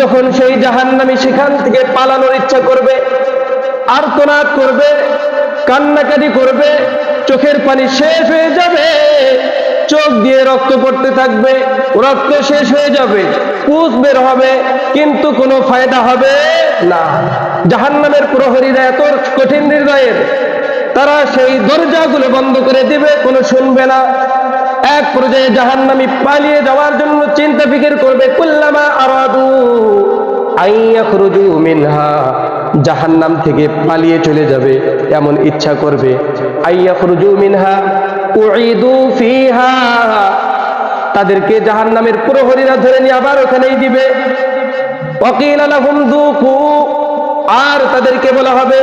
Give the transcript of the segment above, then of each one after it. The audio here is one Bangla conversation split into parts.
যখন সেই জাহান্নামী সেখান থেকে পালানোর ইচ্ছা করবে, আর্তনাদ করবে, কান্নাকাটি করবে, চোখের পানি শেষ হয়ে যাবে, চোখ দিয়ে রক্ত পড়তে থাকবে, রক্ত শেষ হয়ে যাবে, পুষ বের হবে, কিন্তু কোনো ফায়দা হবে না। জাহান্নামের প্রহরীরা এত কঠিন হৃদয়ের তারা সেই দরজাগুলো বন্ধ করে দিবে, কোনো শুনবে না। এক পর্যায়ে জাহান্নামী পালিয়ে যাওয়ার জন্য চিন্তা ফিকির করবে, কুল্লামা আরাদু আইয়াখরুজু মিনহা। জাহান্নাম থেকে পালিয়ে চলে যাবে এমন ইচ্ছা করবে আইয়াখরুজু মিনহা উইদু ফিহা। তাদেরকে জাহান্নামের প্রহরীরা ধরে নিয়ে আবার ওখানেই দিবে। আর তাদেরকে বলা হবে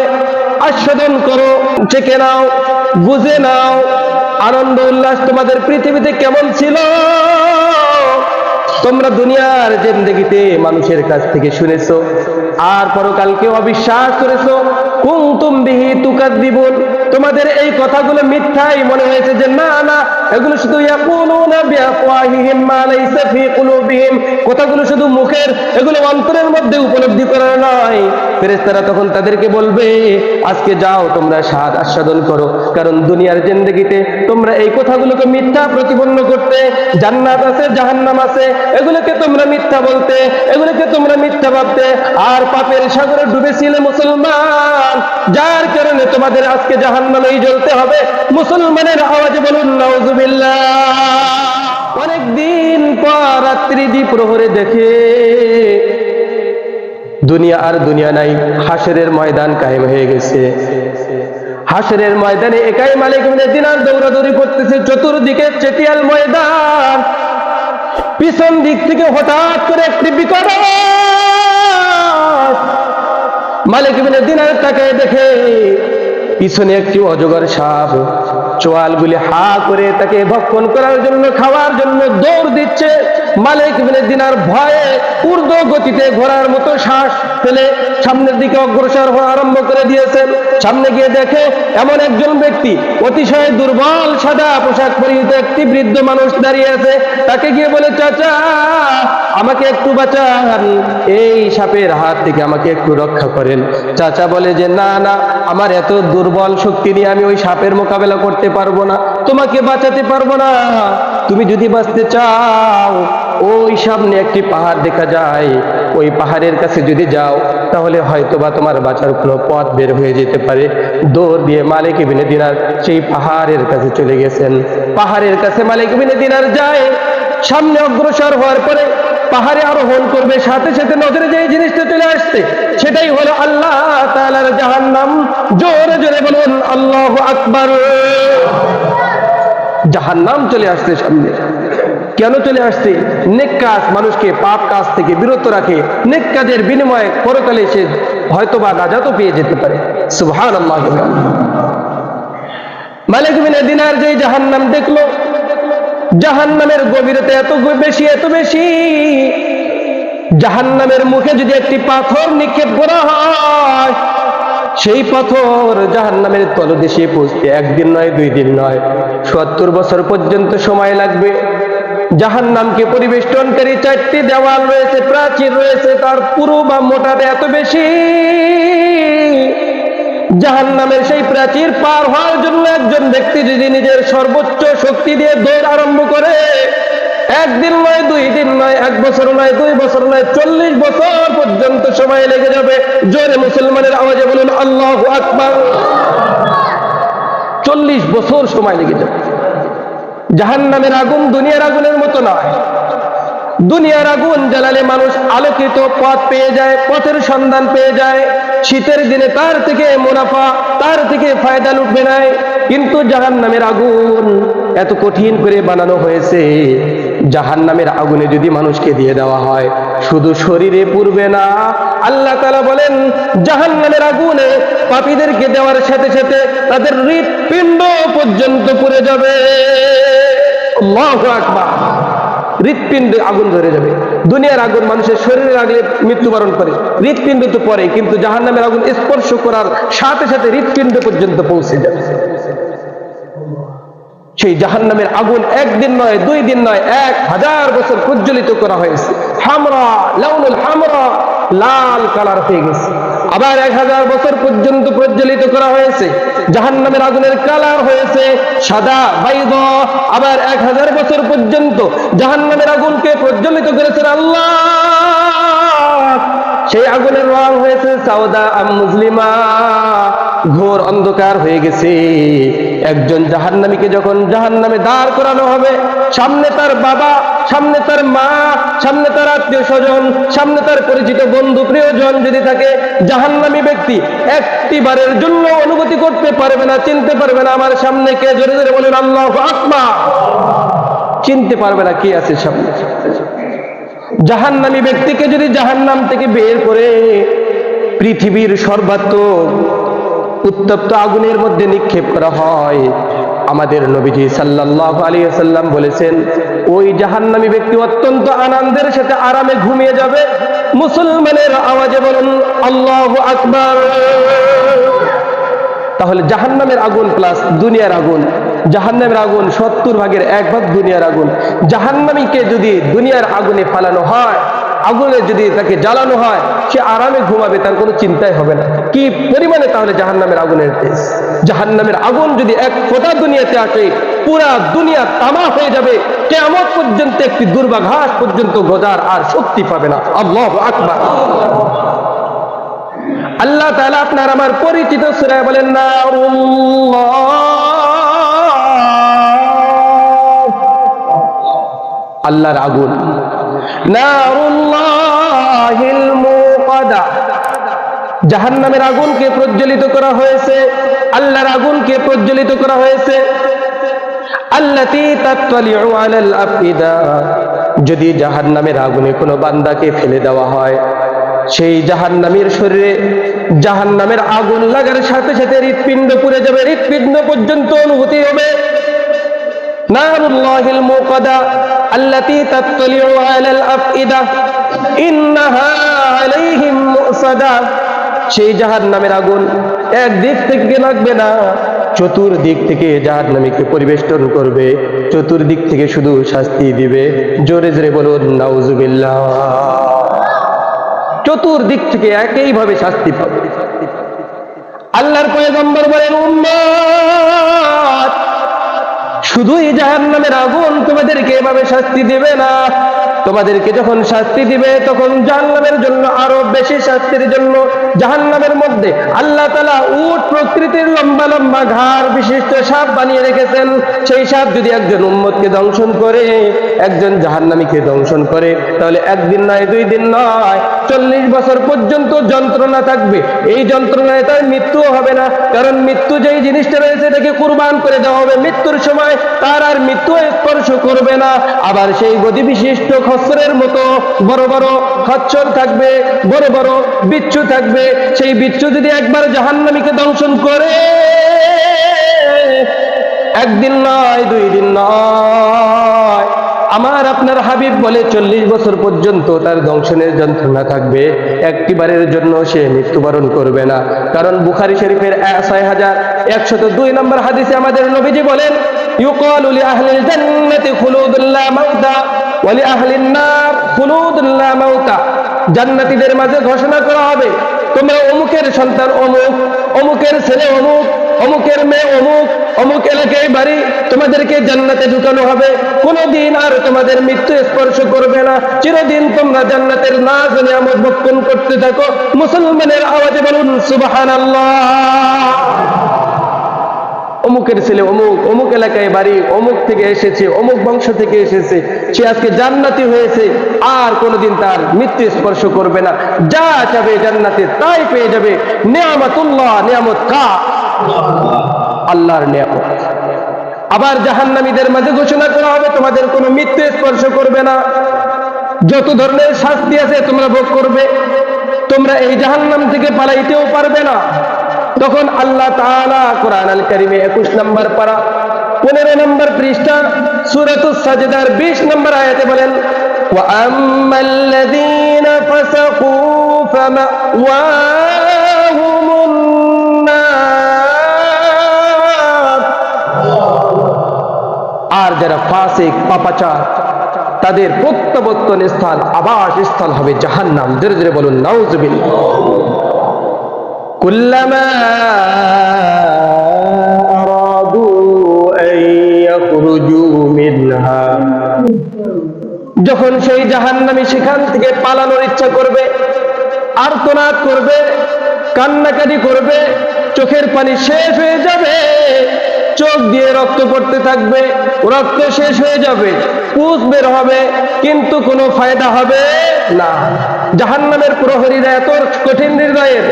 আস্বাদন করো, চেকে নাও, বুঝে নাও। আনন্দ উল্লাস তোমাদের পৃথিবীতে কেমন ছিল? তোমরা দুনিয়ার জিন্দগিতে মানুষের কাছ থেকে শুনেছ। আর পরকালকে অবিশ্বাস করেছ। কুমতুম বিহি তুকাদ্দিবুন। তোমাদের এই কথাগুলো মিথ্যাই মনে হয়েছে যে না না, এগুলো শুধু কথাগুলো শুধু মুখের, এগুলো অন্তরের মধ্যে উপলব্ধি করা নয়। ফেরেশতারা তখন তাদেরকে বলবে, আজকে যাও, তোমরা স্বাদ আস্বাদন করো। কারণ দুনিয়ার জিন্দগিতে তোমরা এই কথাগুলোকে মিথ্যা প্রতিপন্ন করতে, জান্নাত আছে, জাহান্নাম আছে, এগুলোকে তোমরা মিথ্যা বলতে, এগুলোকে তোমরা মিথ্যা ভাবতে। আর পাপের সাগরে ডুবেছিলে মুসলমান, যার কারণে তোমাদের আজকে জাহান্নামেই জ্বলতে হবে। মুসলমানের আওয়াজে বলুন অনেক দিন পর রাত্রি দ্বীপ প্রহরে দেখে দুনিয়া আর দুনিয়া নাই, হাসরের ময়দান কায়েম হয়ে গেছে। হাসরের ময়দানে একাই মালিক মিনে দিনার দৌড়াদৌড়ি করতেছে, চতুর্দিকে চেটিয়াল ময়দান। পিছন দিক থেকে হঠাৎ করে একটি বিকট মালিক মিনে দিনার তাকে দেখে পিছনে একটি অজগর সাপ চোয়াল চোয়ালগুলি হা করে তাকে ভক্ষণ করার জন্য, খাওয়ার জন্য দৌড় দিচ্ছে। মালিক দিনার ভয়ে ঊর্ধ্ব গতিতে ঘোড়ার মতো শ্বাস ফেলে সামনের দিকে অগ্রসর হওয়া আরম্ভ করে দিয়েছেন। সামনে গিয়ে দেখে এমন একজন ব্যক্তি অতিশয় দুর্বল, সাদা পোশাক পরিহিত একটি বৃদ্ধ মানুষ দাঁড়িয়ে আছে। তাকে গিয়ে বলে, চাচা, আমাকে একটু বাঁচান। এই সাপের হাত থেকে আমাকে একটু রক্ষা করেন। চাচা বলে যে, না না, আমার এত দুর্বল শক্তি নিয়ে আমি ওই সাপের মোকাবেলা করতে পারব না। তোমাকে বাঁচাতে পারব না। তুমি যদি বাঁচতে চাও ওই সামনে একটি পাহাড় দেখা যায়। ওই পাহাড়ের কাছে যদি যাও, তাহলে হয়তোবা তোমার বাঁচার কোনো পথ বের হয়ে যেতে পারে। দৌড় দিয়ে মালিক ইবিনে দিনার সেই পাহাড়ের কাছে চলে গেছেন। পাহাড়ের কাছে মালিক ইবিনে দিনার যায়। সামনে অগ্রসর হওয়ার পরে পাহাড়ে আরোহণ করবে, সাথে সাথে নজরে যে জিনিসটা চলে আসছে, সেটাই হলো আল্লাহ তাআলার জাহান্নাম। জোরে জোরে বলুন, আল্লাহ আকবর আকবার। জাহান্নাম চলে আসছে সামনে। কেন চলে আসছে? নেক কাজ মানুষকে পাপ কাজ থেকে বিরত রাখে। নেক কাজের বিনিময়ে পরকালে সে হয়তোবা নাজাতও পেয়ে যেতে পারে। দিনার যে জাহান্নাম দেখল, জাহান্নামের গভীরতা এত বেশি এত বেশি। জাহান্নামের মুখে যদি একটি পাথর নিক্ষেপ করা হয়, সেই পাথর জাহান্নামের তলদেশে পৌঁছতে একদিন নয়, দুই দিন নয়, সত্তর বছর পর্যন্ত সময় লাগবে। জাহান্নামকে পরিবেষ্টনকারী চারটি দেওয়াল রয়েছে, প্রাচীর রয়েছে, তার পুরো বা মোটাটা এত বেশি। জাহান্নামের সেই প্রাচীর পার হওয়ার জন্য একজন ব্যক্তি যদি নিজের সর্বোচ্চ শক্তি দিয়ে দৌড় আরম্ভ করে, একদিন নয়, দুই দিন নয়, এক বছর নয়, দুই বছর নয়, চল্লিশ বছর পর্যন্ত সময় লেগে যাবে। জোরে মুসলমানের আওয়াজে বলুন, আল্লাহ আকবার। চল্লিশ বছর সময় লেগে যাবে। জাহান্নামের আগুন দুনিয়ার আগুনের মতো নয়। দুনিয়ার আগুন জ্বালালে মানুষ আলোকিত পথ পেয়ে যায়, পথের সন্ধান পেয়ে যায়। শীতের দিনে তার থেকে মুনাফা, তার থেকে ফায়দা লুটবে নাই কিন্তু জাহান নামের আগুন এত কঠিন করে বানানো হয়েছে জাহান নামের আগুনে যদি মানুষকে দিয়ে দেওয়া হয়, শুধু শরীরে পুরবে না। আল্লাহ তালা বলেন জাহান নামের আগুনে পাপীদেরকে দেওয়ার সাথে সাথে তাদের হৃৎপিণ্ড পর্যন্ত পুড়ে যাবে। হৃৎপিণ্ডে আগুন ধরে যাবে। দুনিয়ার আগুন মানুষের শরীরে লাগলে মৃত্যুবরণ করে। হৃৎপিণ্ড তো পরে কিন্তু জাহান নামের আগুন স্পর্শ করার সাথে সাথে হৃৎপিণ্ড পর্যন্ত পৌঁছে যাবে। সেই জাহান্নামের আগুন একদিন নয়, দুই দিন নয়, এক হাজার বছর প্রজ্বলিত করা হয়েছে। হামরা, লাউনুল হামরা, লাল কালার হয়ে গেছে। আবার এক হাজার বছর পর্যন্ত প্রজ্বলিত করা হয়েছে জাহান নামের আগুনের কালার হয়েছে সাদা, বাইদ। আবার এক হাজার বছর পর্যন্ত জাহান নামের আগুনকে প্রজ্বলিত করেছেন আল্লাহ। সেই আগুনের রং হয়েছে সাউদা আম মুসলিমা। ঘোর অন্ধকার হয়ে গেছে। একজন জাহান্নামীকে যখন জাহান্নামে দাঁড় করানো হবে, সামনে তার বাবা, সামনে তার মা, সামনে তার আত্মীয় স্বজন, সামনে তার পরিচিত বন্ধু, প্রিয়জন যদি থাকে, জাহান্নামী ব্যক্তি একটি বারের জন্য অনুভূতি করতে পারবে না, চিনতে পারবে না, আমার সামনে কে? জোরে জোরে বলেন, আল্লাহ আত্মা চিনতে পারবে না কি আছে সামনে। জাহান্নামী ব্যক্তিকে যদি জাহান্নাম থেকে বের করে পৃথিবীর সর্বাত্মক উত্তপ্ত আগুনের মধ্যে নিক্ষেপ করা হয়, আমাদের নবীজি সাল্লাল্লাহু আলাইহি সাল্লাম বলেছেন, ওই জাহান্নামী ব্যক্তি অত্যন্ত আনন্দের সাথে আরামে ঘুমিয়ে যাবে। মুসলমানের আওয়াজে বলুন আল্লাহ আকবার। তাহলে জাহান্নামের আগুন প্লাস দুনিয়ার আগুন জাহান্নামের আগুন সত্তর ভাগের এক ভাগ দুনিয়ার আগুন। জাহান্নামীকে যদি দুনিয়ার আগুনে ফালানো হয়, আগুনে যদি তাকে জ্বালানো হয়, সে আরামে ঘুমাবে, তার কোনো চিন্তাই হবে না। কি পরিমাণে তাহলে জাহান্নামের আগুনের তেজ? জাহান্নামের আগুন যদি এক ফোঁটা দুনিয়াতে আসে, পুরা দুনিয়া তামা হয়ে যাবে। কেমন পর্যন্ত একটি দুর্বাঘাস পর্যন্ত গজার আর শক্তি পাবে না। আল্লাহ আকবার। আল্লাহ তাআলা আপনার আমার পরিচিত সুরায় বলেন না আল্লাহর আগুন। মুকাদা। জাহান্নামের আগুনকে প্রজ্বলিত করা হয়েছে, আল্লাহর আগুনকে প্রজ্বলিত করা হয়েছে। যদি জাহান্নামের আগুনে কোনো বান্দাকে ফেলে দেওয়া হয়, সেই জাহান্নামের শরীরে জাহান্নামের আগুন লাগার সাথে সাথে হৃৎপিণ্ড পুড়ে যাবে। হৃৎপিণ্ড পর্যন্ত অনুভূতি হবে। নারুল্লাহিল মুকাদা আল্লাতি তাত্তালিউ আলাল আফইদা ইন্নাহা আলাইহিম মুসাদা সেই জাহান্নামের আগুন এক দিক থেকে লাগবে না, চতুর্দিক থেকে জাহান্নামীকে পরিবেষ্টন করবে, চতুর্দিক থেকে শুধু শাস্তি দিবে। জোরে জোরে বলুন, নাউজুবিল্লাহ। চতুর্দিক থেকে একইভাবে শাস্তি পাবে। আল্লাহর পয়গম্বর বলেন, উম্মত! শুধুই জাহান্নামের আগুন তোমাদেরকে এভাবে শাস্তি দেবে না। তোমাদেরকে যখন শাস্তি দিবে, তখন জাহান্নামের জন্য আরও বেশি শাস্তির জন্য জাহান্নামের মধ্যে আল্লাহ তালা উট প্রকৃতির লম্বা লম্বা ঘাড় বিশিষ্ট সাপ বানিয়ে রেখেছেন। সেই সাপ যদি একজন উম্মতকে দংশন করে, একজন জাহান্নামীকে দংশন করে, তাহলে একদিন নয়, দুই দিন নয়, চল্লিশ বছর পর্যন্ত যন্ত্রণা থাকবে। এই যন্ত্রণায় তার মৃত্যুও হবে না। কারণ মৃত্যু যেই জিনিসটা রয়েছে, এটাকে কুরবান করে দেওয়া হবে। মৃত্যুর সময় তার আর মৃত্যু স্পর্শ করবে না। আবার সেই গতি বিশিষ্ট খসরের মতো বড় বড় খচ্চর থাকবে, বড় বড় বিচ্ছু থাকবে। সেই বিচ্ছু যদি একবার জাহান্নামীকে দংশন করে, একদিন নয়, দুই দিন নয়, আমার আপনার হাবিব বলে চল্লিশ বছর পর্যন্ত তার দংশনের যন্ত্রণা থাকবে। একটিবারের জন্য সে মৃত্যুবরণ করবে না। কারণ বুখারি শরীফের ছয় হাজার একশত দুই নম্বর হাদিসে আমাদের নবীজি বলেন, ইউকালু আহলিল জান্নাতীদের মাঝে ঘোষণা করা হবে, তোমরা অমুকের সন্তান অমুক, অমুকের ছেলে অমুক, অমুকের মেয়ে অমুক অমুক এলাকায় বাড়ি, তোমাদেরকে জান্নাতে ঢুকানো হবে। কোনোদিন আর তোমাদের মৃত্যু স্পর্শ করবে না। চিরদিন তোমরা জান্নাতের নাজ নিয়ামত ভক্ষণ করতে থাকো। মুসলমানের আওয়াজে বলুন সুবাহান অমুকের ছেলে অমুক অমুক এলাকায় বাড়ি, অমুক থেকে এসেছে, অমুক বংশ থেকে এসেছে। সে আজকে জান্নাতি হয়েছে, আর কোনোদিন তার মৃত্যু স্পর্শ করবে না। যা যাবে জান্নাতে, তাই পেয়ে যাবে। নিয়ামতুল্লাহ, নিয়ামত কা? আল্লাহর নিয়ামত। আবার জাহান্নামীদের মাঝে ঘোষণা করা হবে, তোমাদের কোনো মৃত্যু স্পর্শ করবে না। যত ধরনের শাস্তি আছে, তোমরা ভোগ করবে। তোমরা এই জাহান্নাম থেকে পালাইতেও পারবে না। তখন আল্লাহ তাআলা কোরআন আল কারিমে একুশ নম্বর পারা পনেরো নম্বর পৃষ্ঠা সুরাতুস সাজদার বিশ নম্বর আয়াতে বলেন وأما الذين فسقوا فمأواهم النار যারা ফাসিক পাপাচার তাদের প্রত্যাবর্তন স্থান আবাস স্থল হবে জাহান্নাম ধীরে ধীরে বলুন নাউজুবিল্লাহ কুল্লামা আরাদু আন ইয়াখরুজু মিনহা। যখন সেই জাহান্নামী সেখান থেকে পালানোর ইচ্ছা করবে, আর্তনাদ করবে, কান্নাকাটি করবে, চোখের পানি শেষ হয়ে যাবে, চোখ দিয়ে রক্ত পড়তে থাকবে, রক্ত শেষ হয়ে যাবে, পুষ বের হবে, কিন্তু কোনো ফায়দা হবে না। জাহান্নামের প্রহরীরা এত কঠিন নির্দয়ের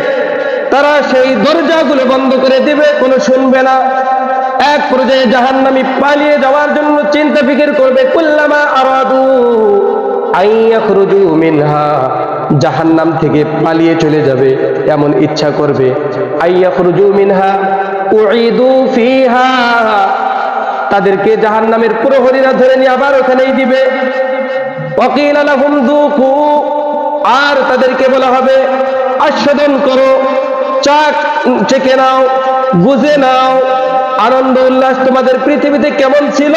তারা সেই দরজাগুলো বন্ধ করে দিবে, কোনো শুনবে না। এক পর্যায়ে জাহান্নামী পালিয়ে যাওয়ার জন্য চিন্তা ফিকির করবে, কুল্লামা আরাদু আইয়াখরুজু মিনহা। জাহান্নাম থেকে পালিয়ে চলে যাবে, এমন ইচ্ছা করবে। আইয়াখরুজু মিনহা, উঈদু ফিহা। তাদেরকে জাহান্নামের প্রহরীরা ধরে নিয়ে আবার ওখানেই দিবে। আর তাদেরকে বলা হবে আস্বাদন করো। চাক, চেকে নাও, বুঝে নাও, আনন্দ উল্লাস তোমাদের পৃথিবীতে কেমন ছিল?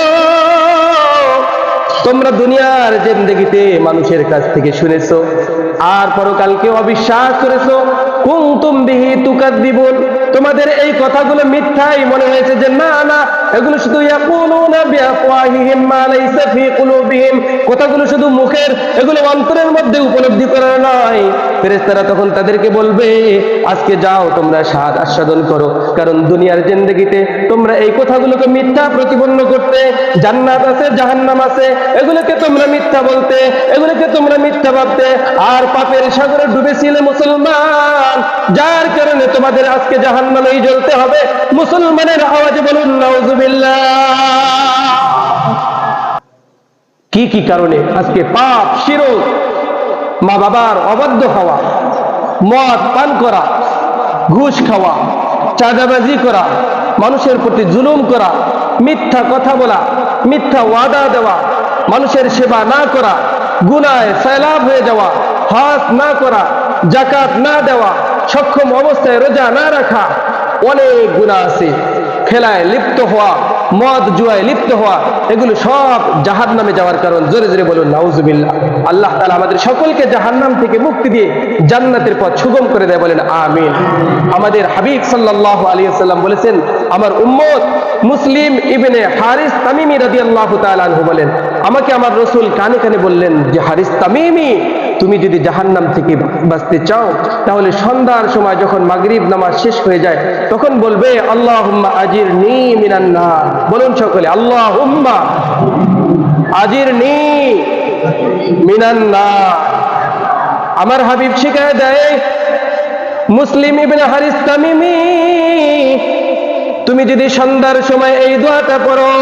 তোমরা দুনিয়ার জিন্দগিতে মানুষের কাছ থেকে শুনেছ, আর পরকালকে অবিশ্বাস করেছ। কুমতুম বিহি তুকাদ্দিবুন তোমাদের এই কথাগুলো মিথ্যাই মনে হয়েছে যে না না, এগুলো শুধু কথাগুলো শুধু মুখের, এগুলো অন্তরের মধ্যে উপলব্ধি করার নয়। ফেরেশতারা তখন তাদেরকে বলবে, আজকে যাও, তোমরা স্বাদ আস্বাদন করো। কারণ দুনিয়ার জিন্দগিতে তোমরা এই কথাগুলোকে মিথ্যা প্রতিপন্ন করতে, জান্নাত আছে, জাহান্নাম আছে, এগুলোকে তোমরা মিথ্যা বলতে, এগুলোকে তোমরা মিথ্যা ভাবতে। আর পাপের সাগরে ডুবেছিলে মুসলমান, যার কারণে তোমাদের আজকে জাহান্নামেই জ্বলতে হবে। মুসলমানের আওয়াজে বলুন কি কি কারণে? আজকে পাপ শিরক মা বাবার অবাধ্য খাওয়া মদ, পান করা, ঘুষ খাওয়া, চাঁদাবাজি করা, মানুষের প্রতি জুলুম করা, মিথ্যা কথা বলা, মিথ্যা ওয়াদা দেওয়া, মানুষের সেবা না করা, গুনায় সয়লাভ হয়ে যাওয়া, হজ না করা জাকাত না দেওয়া সক্ষম অবস্থায় রোজা না রাখা অনেক গুণা আছে। খেলায় লিপ্ত হওয়া, মদ জুয়ায় লিপ্ত হওয়া, এগুলো সব জাহান নামে যাওয়ার কারণ। জোরে জোরে বলুন, নাউজুবিল্লাহ। আল্লাহ তালা আমাদের সকলকে জাহান্নাম থেকে মুক্তি দিয়ে জান্নাতের পথ সুগম করে দেয়, বলেন আমিন। আমাদের হাবিব সাল্লাহ আলী সাল্লাম বলেছেন, আমার উম্মত মুসলিম ইবনে হারিস তামিমি রাদি আল্লাহ তালু বলেন, আমাকে আমার রসুল কানে কানে বললেন যে, হারিস তামিমি তুমি যদি জাহান্নাম থেকে বাঁচতে চাও, তাহলে সন্ধ্যার সময় যখন মাগরিব নামাজ শেষ হয়ে যায়, তখন বলবে আল্লাহ আজির নি বলুন সকলে আল্লাহ আজির নি মিনান্না আমার হাবিব শিখায় দেয়, মুসলিম ইবনে হারিস তামিমি, তুমি যদি সন্ধ্যার সময় এই দোয়াটা পড়ো,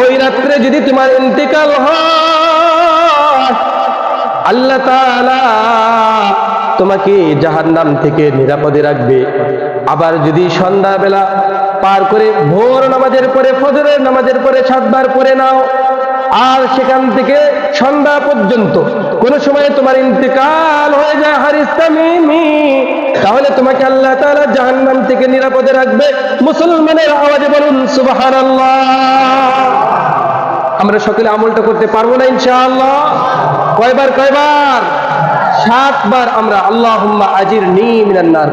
ওই রাত্রে যদি তোমার ইন্তিকাল হয় আল্লাহ তোমাকে জাহান্নাম থেকে নিরাপদে রাখবে। আবার যদি সন্ধ্যাবেলা পার করে ভোর নামাজের পরে ফজরের নামাজের পরে সাতবার পরে নাও, আর সেখান থেকে সন্ধ্যা পর্যন্ত কোন সময় তোমার ইন্তেকাল হয়ে যায়, হারিস তাহলে তোমাকে আল্লাহ তাআলা জাহান্নাম থেকে নিরাপদে রাখবে। মুসলমানের আওয়াজে বলুন, সুবহানাল্লাহ। আমরা সকলে আমলটা করতে পারব না, ইনশাআল্লাহ। কয়বার কয়বার? সাতবার আমরা আল্লাহ আজির নি মিনান নার।